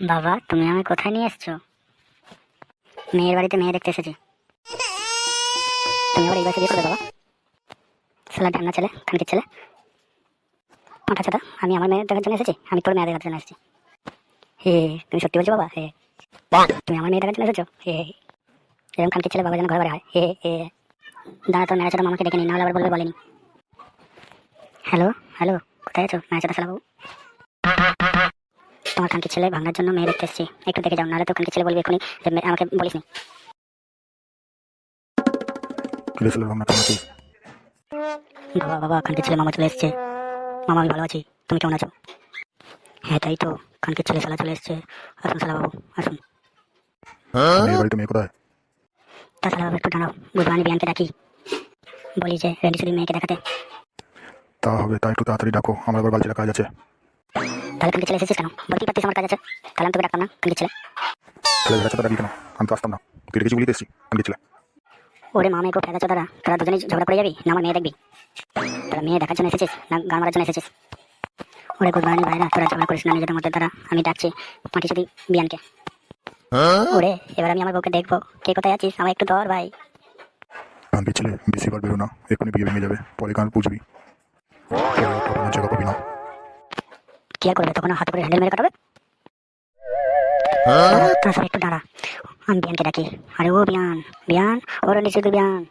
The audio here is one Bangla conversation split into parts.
বাবা, তুমি আমি কোথায় নিয়ে এসছো? মেয়ের বাড়িতে মেয়ে দেখতে এসেছি। তুমি আবার এই বয়সে বিয়ে করবে বাবা? ছেলে ঢান্না ছেলে খানকির ছেলে। পাঁঠা ছাতা আমি আমার মেয়ের দেখার জন্য এসেছি, আমি তোর মেয়ে দেখার জন্য এসেছি। হে, তুমি সত্যি বলছো বাবা? হে, তুমি আমার মেয়ে দেখার জন্য এসেছ? হে এরকম খানকির ছেলে বাবা যেন ঘরে বাড়ি হয় হে হে। দাঁড়া তোর মেয়ের ছাতা মামাকে ডেকে নি নাহলে আবার বলবে বলেনি। হ্যালো হ্যালো, কোথায় আছো? মেয়ের ছাতা শালা বাবু তোমার খানকি ছেলে ভাঙার জন্য মেয়ে দেখতে এসেছি। একটু দেখে যাও নাহলে তো খানকি ছেলে বলবে এখনই আমাকে বলিস নি। বাবা বাবা খানকি ছেলে মামা চলে এসেছে। মামা আমি ভালো আছি। তুমি কেমন আছো? হ্যাঁ তাই তো। খানকি ছেলে শালা চলে এসেছে। আসুন শালা বাবু আসুন। তা শালা বাবু একটু দাঁড়াও। বুধবানি বিয়ানকে ডাকি। বলি যে রেডি শুধু মেয়েকে দেখাতে। তা হবে তা একটু তাড়াতাড়ি ডাকো। আমার আবার বালতিটা কাজ আছে। তাহলে ছেলে এসেছিস কেন? পারতিস আমার কাজ আছে? তাহলে আমি তোকে ডাকতাম না খানকি ছেলে ছেলে ভেড়া কেন? আমি তো আসতাম না। তুই কিছু এসেছি আমি গেছিলাম ওরে মা মেয়েকে ফেলে দাদা তোরা? দুজনেই ঝগড়া করে যাবি? না আমার মেয়ে দেখবি? তোরা মেয়ে দেখার জন্য এসেছিস না গান মারার জন্য এসেছিস? ওরে ভাইরা তোরা ঝগড়া করিস না নিজেদের মধ্যে তারা আমি ডাকছি মাটি শুধু বিয়ানকে। ওরে এবার আমি আমার বউকে দেখব। কে কোথায় আছিস? আমার একটু ধর ভাই। আমি ছেলে বেশি বার বেরো না এক্ষুনি বিয়ে ভেঙে যাবে পরে গান কি আর করবে? তখন হাতে করে হ্যান্ডেল মেরে কাটাবে? সবাই একটু দাঁড়া। আমি বিয়ানকে ডাকি। আরে ও বিয়ান বিয়ান ওর নিচে তুই বিয়ান।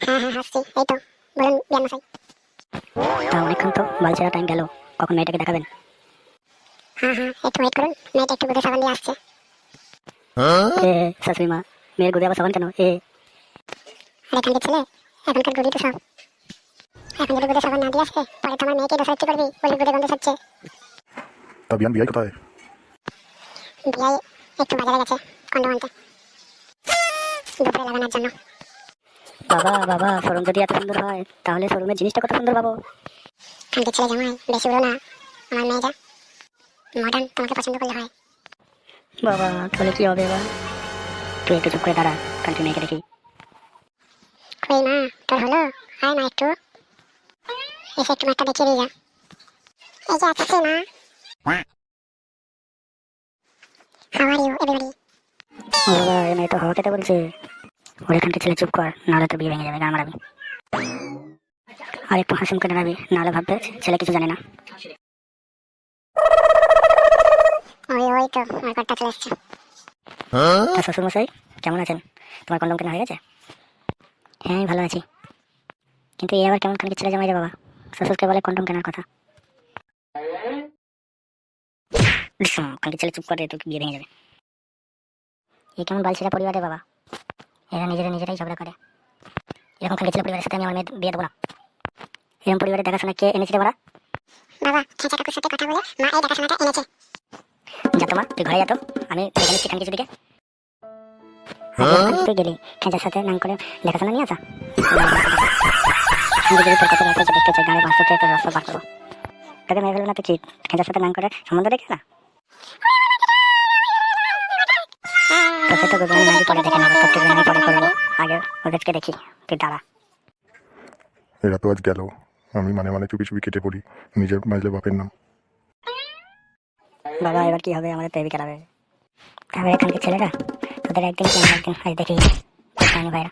হ্যাঁ হ্যাঁ হাসছি এই তো বলুন বিয়ান মশাই। তা অনেকক্ষণ তো বালছেরা টাইম গেল। কখন মেয়েটাকে দেখাবেন? হ্যাঁ হ্যাঁ একটু ওয়েট করুন মেয়েটা একটু বুঝে সাবান দিয়ে আসছে। এ শাশুড়ি মা মেয়ের গুদে আবার সাবান কেন? এ। আরে ছেলে এখনকার গুড়ি তো সব। এখন যদি বুঝে সাবান না দিয়ে আসে পরে তোমার মেয়েকে দোষারোপি করবি বলি গুড়ে গন্ধ হচ্ছে তা বিয়ান বিয়ে কোথায়? বিয়াই একটু বাজারে গেছে কন্ডম আনতে দুপুরে লাগানোর জন্য। বাবা বাবা শোরুম যদি এত সুন্দর হয় তাহলে শোরুমের জিনিসটা কত সুন্দর পাবো? খানকে ছেলে জামাই বেশি উড়ো না আমার মেয়েটা। মডার্ন তোমাকে পছন্দ করলে হয়। বাবা তাহলে কি হবে এবার? তুই একটু চুপ করে দাঁড়া কান্ট্রি মেয়েকে দেখি। মা তোর হলো? আয় না একটু। মা। হাউ আর ইউ এভরিবডি ও বাবা এই মেয়ে তো বলছে। ওর ছেলে চুপ কর নাহলে তো বিয়ে ভেঙে যাবে গান মারাবি। আর একটু হাসিম করে দাঁড়াবি নাহলে ভাববে ছেলে কিছু জানে না। ওই ওই তো আমার চলে এসছে। তা শ্বশুর মশাই কেমন আছেন? তোমার কলম কেনা হয়ে গেছে? হ্যাঁ আমি ভালো আছি। কিন্তু এই আবার কেমন খানকে ছেলে জামাই রে বাবা? শ্বশুরকে বলে কন্ডম কেনার কথা। খানকে ছেলে চুপ করে তো বিয়ে ভেঙে যাবে। এই কেমন বালছিরা পরিবারে বাবা। এরা নিজেরা নিজেরাই ঝগড়া করে। এরকম খানকে ছেলে পরিবারের সাথে আমি আমার মেয়ে বিয়ে দেবো না। এরকম পরিবারের দেখাশোনা কে এনেছে রে বাড়া? বাবা খেঁচা কাকুর সাথে কথা বলে মা এই দেখাশোনাটা এনেছে। যা তোমা তুই ঘরে যা তো। আমি দেখে নিচ্ছি খানকে দিকে? তুই গেলি খেঁচার সাথে নাম করে দেখাশোনা নিয়ে আসা আমি যদি তোর কথা রাখা দেখতে চাই গাড়ি বাঁচতে তোর রাস্তা পার করব। তোকে মেয়ে ফেলব না তুই কি খেঁচার সাথে নাম করে সম্বন্ধ দেখে না? তোকে তো গোদামি নাকি পরে দেখে নেব তোকে আমি পরে করব। আগে ওদেরকে দেখি তুই দাঁড়া। এরা তো আজ গেল। আমি মানে মানে চুপি চুপি কেটে পড়ি নিজের মাইলে বাপের নাম। বাবা এবার কি হবে? আমাদের তৈরি করাবে তারপরে এখানকার ছেলেরা তোদের একদিন একদিন? আজ দেখি ভাইরা?